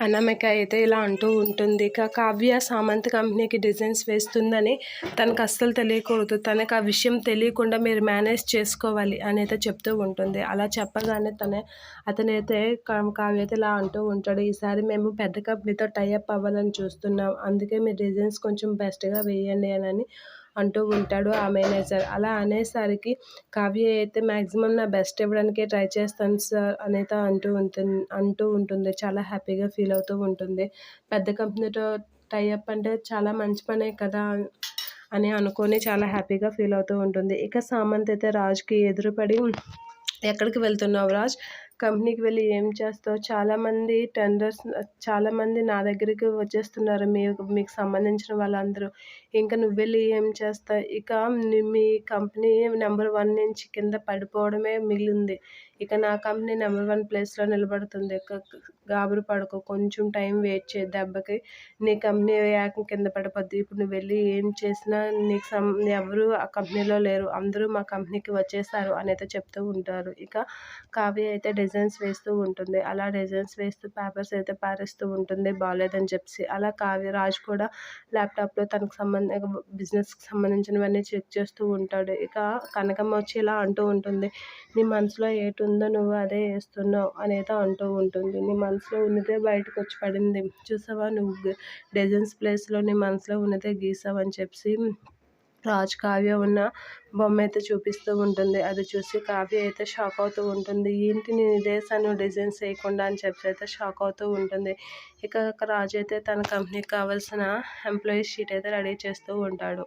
అనామిక అయితే ఇలా అంటూ ఉంటుంది. ఇక కావ్య సామంత్ కంపెనీకి డిజైన్స్ వేస్తుందని తనకు అస్సలు తెలియకూడదు. తనకు ఆ విషయం తెలియకుండా మీరు మేనేజ్ చేసుకోవాలి అని అయితే చెప్తూ ఉంటుంది. అలా చెప్పగానే తనే అతనైతే కా- కావ్య అయితే ఇలా అంటూ ఉంటాడు ఈసారి మేము పెద్ద కంపెనీతో టైఅప్ అవ్వాలని చూస్తున్నాం. అందుకే మీ డిజైన్స్ కొంచెం బెస్ట్గా వేయండి అని అంటూ ఉంటాడు ఆ మేనేజర్. అలా అనేసరికి కావ్య అయితే మ్యాక్సిమం నా బెస్ట్ ఇవ్వడానికే ట్రై చేస్తాను సార్ అనేది అంటూ ఉంటుంది అంటూ ఉంటుంది. చాలా హ్యాపీగా ఫీల్ అవుతూ ఉంటుంది. పెద్ద కంపెనీతో టైఅప్ అంటే చాలా మంచి పనే కదా అని అనుకొని చాలా హ్యాపీగా ఫీల్ అవుతూ ఉంటుంది. ఇక సామంత్ అయితే రాజ్కి ఎదురుపడి ఎక్కడికి వెళ్తున్నావు రాజ్? కంపెనీకి వెళ్ళి ఏం చేస్తావు? చాలామంది టెండర్స్ చాలామంది నా దగ్గరికి వచ్చేస్తున్నారు. మీ మీకు సంబంధించిన వాళ్ళందరూ. ఇంకా నువ్వు వెళ్ళి ఏం చేస్తావు? ఇక మీ కంపెనీ నెంబర్ వన్ నుంచి కింద పడిపోవడమే మిగిలింది. ఇక నా కంపెనీ నెంబర్ వన్ ప్లేస్లో నిలబడుతుంది. ఇక గాబరు పడకు. కొంచెం టైం వెయిట్ చే దెబ్బకి నీ కంపెనీ ఏకం కింద పడిపోద్ది. ఇప్పుడు నువ్వు వెళ్ళి ఏం చేసినా నీకు సం ఎవరు ఆ కంపెనీలో లేరు. అందరూ మా కంపెనీకి వచ్చేసారు అని అయితే చెప్తూ ఉంటారు. ఇక కావ్య అయితే డిజైన్స్ వేస్తూ ఉంటుంది. అలా డిజైన్స్ వేస్తూ పేపర్స్ అయితే పారేస్తూ ఉంటుంది. బాగాలేదని చెప్పి అలా కావ్య రాజ్ కూడా ల్యాప్టాప్లో తనకు సంబంధ బిజినెస్కి సంబంధించినవన్నీ చెక్ చేస్తూ ఉంటాడు. ఇక కనకమ్మ వచ్చి ఇలా అంటూ ఉంటుంది. నీ మనసులో ఏటి ఉందో నువ్వు అదే వేస్తున్నావు అనేది అంటూ ఉంటుంది. నీ మనసులో ఉన్నదే బయటకు వచ్చి పడింది. చూసావా నువ్వు డిజైన్స్ ప్లేస్లో నీ మనసులో ఉన్నదే గీసావని చెప్పి రాజ్ కావ్య ఉన్న బొమ్మ అయితే చూపిస్తూ ఉంటుంది. అది చూసి కావ్య అయితే షాక్ అవుతూ ఉంటుంది. ఏంటి నేను ఇదే సను డిజైన్స్ వేయకుండా అని చెప్పి అయితే షాక్ అవుతూ ఉంటుంది. ఇక రాజు అయితే తన కంపెనీకి కావాల్సిన ఎంప్లాయీ షీట్ అయితే రెడీ చేస్తూ ఉంటాడు.